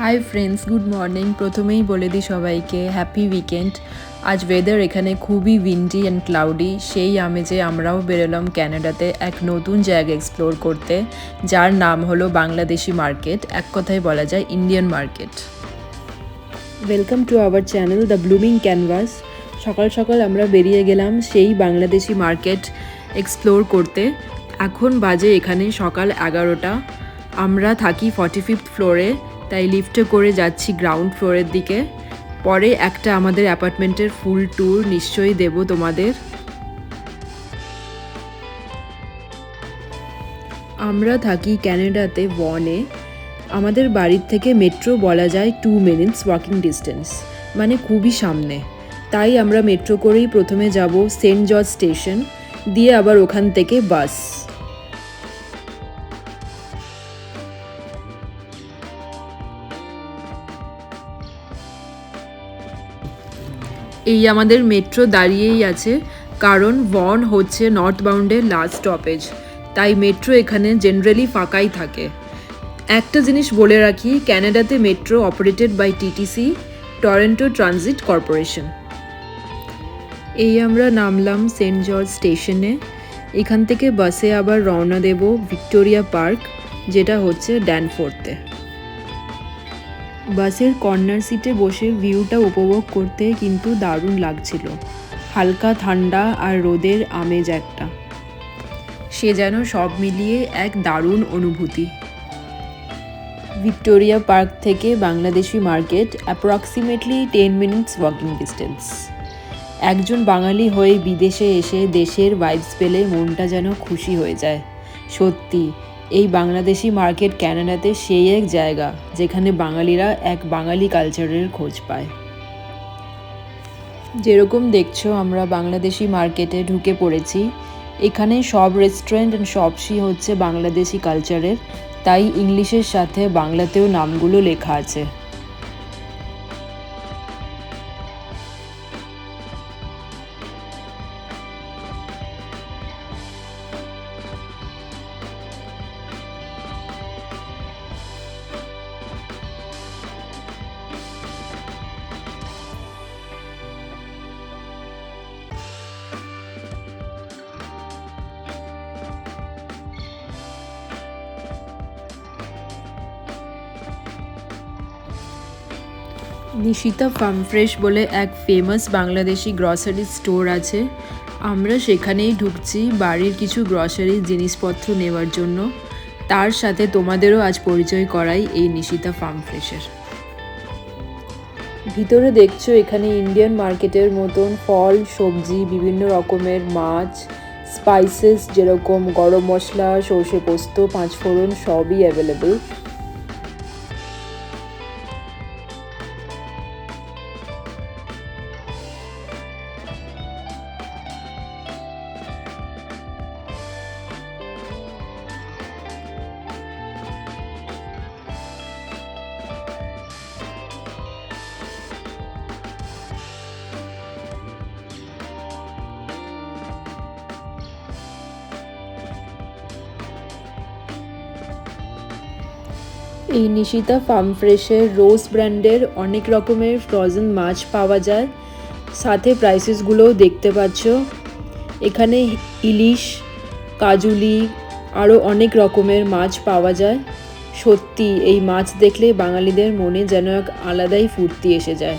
Hi friends good morning প্রথমেই বলে দিই সবাইকে হ্যাপি উইকেন্ড আজ ওয়েদার এখানে খুবই উইন্ডি অ্যান্ড ক্লাউডি সেই আমেজে আমরাও বেরোলাম ক্যানাডাতে এক নতুন জায়গা এক্সপ্লোর করতে, যার নাম হলো বাংলাদেশি মার্কেট এক কথায় বলা যায় Indian market welcome to our channel the blooming canvas সকাল সকাল আমরা বেরিয়ে গেলাম সেই বাংলাদেশি মার্কেট এক্সপ্লোর করতে। এখন বাজে এখানে সকাল এগারোটা। আমরা থাকি ফর্টি ফিফথ ফ্লোরে তাই লিফটে করে যাচ্ছি গ্রাউন্ড ফ্লোরের দিকে। পরে একটা আমাদের অ্যাপার্টমেন্টের ফুল ট্যুর নিশ্চয়ই দেব তোমাদের। আমরা থাকি ক্যানাডাতে ওয়ানে। আমাদের বাড়ির থেকে মেট্রো বলা যায় টু মিনিটস ওয়াকিং ডিস্টেন্স মানে খুবই সামনে। তাই আমরা মেট্রো করেই প্রথমে যাব সেন্ট জর্জ স্টেশন, দিয়ে আবার ওখান থেকে বাস। এই আমাদের মেট্রো দাঁড়িয়েই আছে, কারণ ওয়ান হচ্ছে নর্থ বাউন্ডের লাস্ট স্টপেজ তাই মেট্রো এখানে জেনারেলি ফাঁকাই থাকে। একটা জিনিস বলে রাখি ক্যানাডাতে metro operated by TTC Toronto transit corporation এই আমরা নামলাম সেন্ট জর্জ স্টেশনে এখান থেকে বাসে আবার রওনা দেব ভিক্টোরিয়া পার্ক যেটা হচ্ছে ড্যানফোর্থে বাসের কর্নার সিটে বসে ভিউটা উপভোগ করতে কিন্তু দারুণ লাগছিল। হালকা ঠান্ডা আর রোদের আমেজ একটা। সে যেন সব মিলিয়ে এক দারুণ অনুভূতি। ভিক্টোরিয়া পার্ক থেকে Bangladeshi market approximately ten minutes walking distance একজন বাঙালি হয়ে বিদেশে এসে দেশের ভাইবস পেলে মনটা যেন খুশি হয়ে যায়। সত্যি এই বাংলাদেশি মার্কেট ক্যানাডাতে সেই এক জায়গা যেখানে বাঙালিরা এক বাঙালি কালচারের খোঁজ পায়। যেরকম দেখছ, আমরা বাংলাদেশি মার্কেটে ঢুকে পড়েছি। এখানে সব রেস্টুরেন্ট অ্যান্ড শপসই হচ্ছে বাংলাদেশি কালচারের। তাই ইংলিশের সাথে বাংলাতেও নামগুলো লেখা আছে। নিশিতা ফার্ম ফ্রেশ বলে এক ফেমাস বাংলাদেশি গ্রসারি স্টোর আছে। আমরা সেখানেই ঢুকছি বাড়ির কিছু গ্রসারি জিনিসপত্র নেওয়ার জন্য। তার সাথে তোমাদেরও আজ পরিচয় করাই এই নিশিতা ফার্ম ফ্রেশের। ভিতরে দেখছ এখানে ইন্ডিয়ান মার্কেটের মতন ফল, সবজি, বিভিন্ন রকমের মাছ স্পাইসেস যেরকম গরম মশলা, সর্ষে পোস্ত, পাঁচফোড়ন সবই অ্যাভেলেবল এই নিশিতা ফার্ম ফ্রেশের রোজ ব্র্যান্ডের অনেক রকমের ফ্রোজেন মাছ পাওয়া যায়। সাথে প্রাইসেসগুলোও দেখতে পাচ্ছ। এখানে ইলিশ, কাজুলি আরও অনেক রকমের মাছ পাওয়া যায়। সত্যি, এই মাছ দেখলে বাঙালিদের মনে যেন এক আলাদাই ফুর্তি এসে যায়।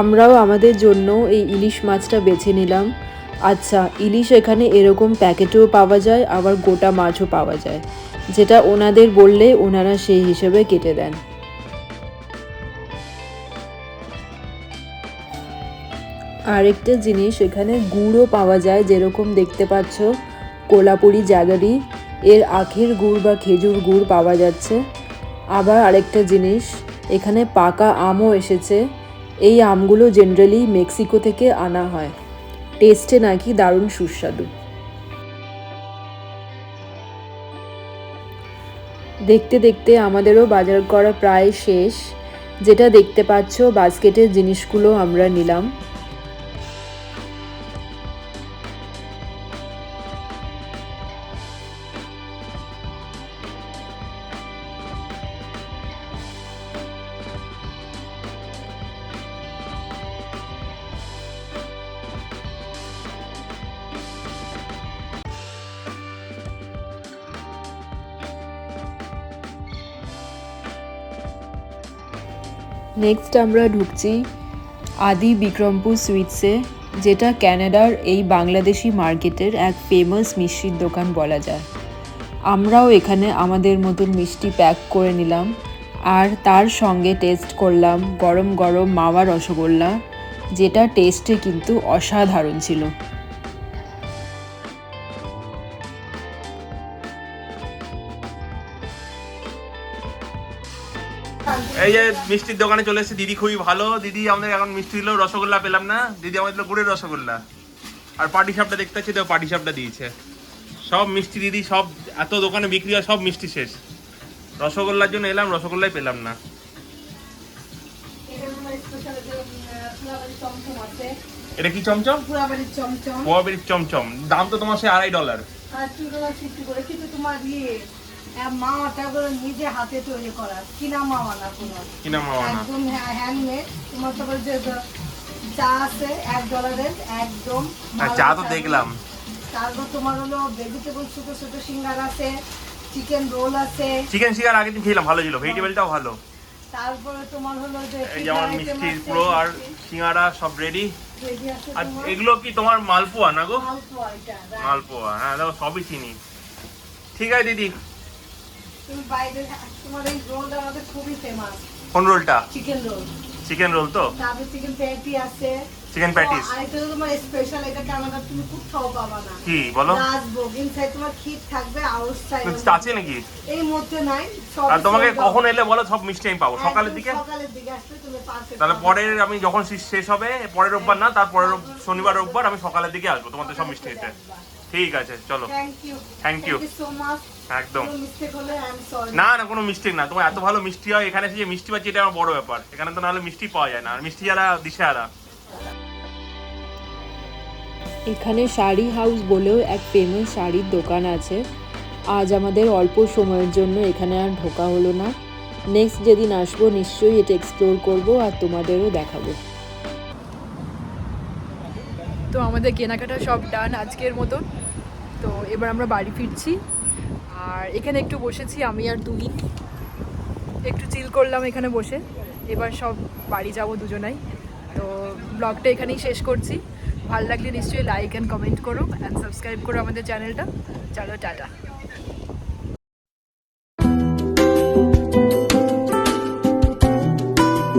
আমরাও আমাদের জন্য এই ইলিশ মাছটা বেছে নিলাম। আচ্ছা ইলিশ এখানে এরকম প্যাকেটেও পাওয়া যায়, আবার গোটা মাছও পাওয়া যায়। যেটা ওনাদের বললে ওনারা সেই হিসেবে কেটে দেন। আরেকটা জিনিস, এখানে গুড়ও পাওয়া যায়, যেরকম দেখতে পাচ্ছ, কোলাপুরি জাগারি। এর আখের গুড় বা খেজুর গুড় পাওয়া যাচ্ছে। আবার আরেকটা জিনিস, এখানে পাকা আমও এসেছে। এই আমগুলো জেনারেলি মেক্সিকো থেকে আনা হয়। টেস্টে নাকি দারুণ সুস্বাদু। দেখতে দেখতে আমাদেরও বাজার করা প্রায় শেষ। যেটা দেখতে পাচ্ছ, বাস্কেটের জিনিসগুলো আমরা নিলাম। নেক্সট আমরা ঢুকছি আদি বিক্রমপুর সুইটসে, যেটা ক্যানাডার এই বাংলাদেশি মার্কেটের এক ফেমাস মিষ্টির দোকান বলা যায়। আমরাও এখানে আমাদের মতন মিষ্টি প্যাক করে নিলাম আর তার সঙ্গে টেস্ট করলাম গরম গরম মাওয়া রসগোল্লা, যেটা টেস্টে কিন্তু অসাধারণ ছিল। এই যে মিষ্টির দোকানে চলে এসেছে দিদি খুবই ভালো। দিদি আমাদের এখন মিষ্টি দিল রসগোল্লা পেলাম না। দিদি আমাদের দিল গুড়ের রসগোল্লা। আর পাটি সাপটা দেখতে পাচ্ছি তো পাটি সাপটা দিয়েছে। সব মিষ্টি দিদি সব এত দোকানে বিক্রি হয় সব মিষ্টি শেষ। রসগোল্লার জন্য এলাম রসগোল্লাই পেলাম না। এটা কি চমচম? চমচম। চমচম। দাম তো তোমার সে আড়াই ডলার আর কিন্তু তোমার ইয়ে মাওয়াটা করে নিজে হাতে তৈরি করা। কিনা মাওয়া না কোনো কিনা মামা না একদম হ্যান্ডমেড তোমার তো যে চা আছে এক ডলারের একদম আর চা তো দেখলাম। তারপর তোমার হলো ভেজিটেবল ছোট ছোট সিঙ্গার আছে চিকেন রোল আছে। চিকেন আগের দিন খেলাম ভালো ছিল। ভেজিটেবলটাও ভালো। তারপরে তোমার হলো যে যেমন মিষ্টি পুরো আর সিঙ্গারা সব রেডি আর এগুলো কি তোমার মালপোয়া না গো? মালপোয়া মালপোয়া হ্যাঁ দেখো সবই চিনি। ঠিক আছে দিদি। তুমি বাইরে তোমার এই রোলটা আমাদের খুবই ফেমাস কোন রোলটা চিকেন রোল চিকেন রোল তো? তারপরে চিকেন প্যাটি আছে। চিকেন প্যাটিস আর এটা তোমার স্পেশাল এটা কানাডা তুমি কোথাও পাবা না? কি বলো? রাজভোগ ইনসাইড তোমার ক্ষীর থাকবে আউটসাইড আছে নাকি? এই মধ্যে নাই আর তোমাকে কখন এলে বলো সব মিষ্টি আমি পাবো। সকালের দিকে? সকালের দিকে আসলে তুমি পারফেক্ট তাহলে পরের আমি যখন শেষ হবে পরের রোববার না তার পরের শনিবার রোববার আমি সকালের দিকে আসব তোমাদের সব মিষ্টি ঠিক আছে চলো। Thank you Thank you. So much একদম। মিস্টেক হলে আই এম সরি না না কোনো মিষ্টি না। তোমার এত ভালো মিষ্টি হয় এখানে যে মিষ্টি পাচ্ছি এটা আমার বড় ব্যাপার। এখানে তো নাহলে মিষ্টি পাওয়া যায় না। আর মিষ্টি যারা দিশে আলা এখানে শাড়ি হাউস বলেও এক ফেমাস শাড়ির দোকান আছে। আজ আমাদের অল্প সময়ের জন্য এখানে আর ঢোকা হলো না। নেক্সট যেদিন আসব নিশ্চয়ই এটা এক্সপ্লোর করব আর তোমাদেরও দেখাবো। তো আমাদের কেনাকাটা সব ডান আজকের মতন। তো এবার আমরা বাড়ি ফিরছি। আর এখানে একটু বসেছি আমি আর দুই একটু চিল করলাম এখানে বসে। এবার সব বাড়ি যাব দুজনাই। তো ব্লগটা এখানেই শেষ করছি। ভালো লাগলে নিশ্চয়ই লাইক অ্যান্ড কমেন্ট করো অ্যান্ড সাবস্ক্রাইব করো আমাদের চ্যানেলটা চলো, টাটা।